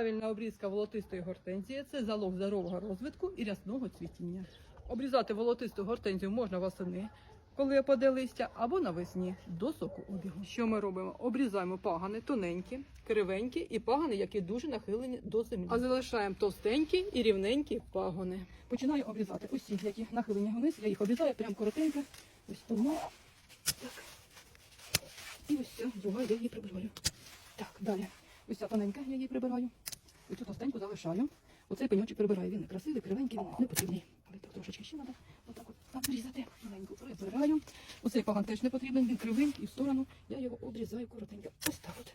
Правильна обрізка волотистої гортензії це залог здорового розвитку і рясного цвітіння. Обрізати волотисту гортензію можна восени, коли опаде листя, або навесні до соку обігу. Що ми робимо? Обрізаємо пагани тоненькі, кривенькі і пагани, які дуже нахилені до землі. А залишаємо товстенькі і рівненькі пагони. Починаю обрізати усі, які нахилені вниз. Я їх обрізаю прямо коротенько. Ось одну. Так. І ось ця друга, я її прибираю. Так, далі. Ось ця тоненька, я її прибираю. Оцю товстеньку залишаю. Оцей пеньочок прибираю. Він не красивий, кривенький, він не потрібний. Але так трошечки ще треба. Отак от обрізати. Маленьку прибираю. Оцей паган теж не потрібен, він кривий і в сторону. Я його обрізаю коротенько. Ось так от.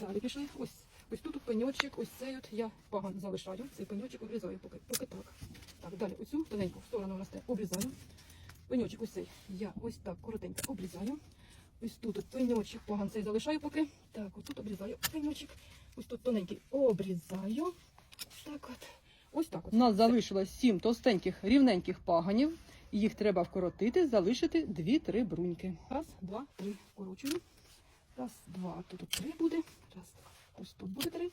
Далі пішли. Ось. Ось тут пеньочок, ось цей от я паган залишаю. Цей пеньочок обрізаю поки, поки так. Так, далі оцю тоненьку в сторону росте обрізаю. Пеньочок ось цей я ось так коротенько обрізаю. Ось тут от пеньочок поган залишаю поки. Так, ось тут обрізаю пеньочок. Ось тут тоненький обрізаю. Так от. Ось так от. У нас залишилось сім товстеньких рівненьких паганів. Їх треба вкоротити, залишити дві-три бруньки. Раз, два, три. Вкорочую. Раз, два. Тут три буде. Раз, два. Ось тут буде три.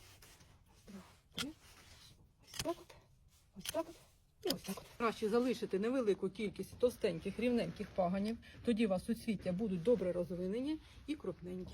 Раз, два, три. Ось так от. Ось так от. І ось так от. Краще залишити невелику кількість товстеньких рівненьких паганів. Тоді у вас суцвіття будуть добре розвинені і крупненькі.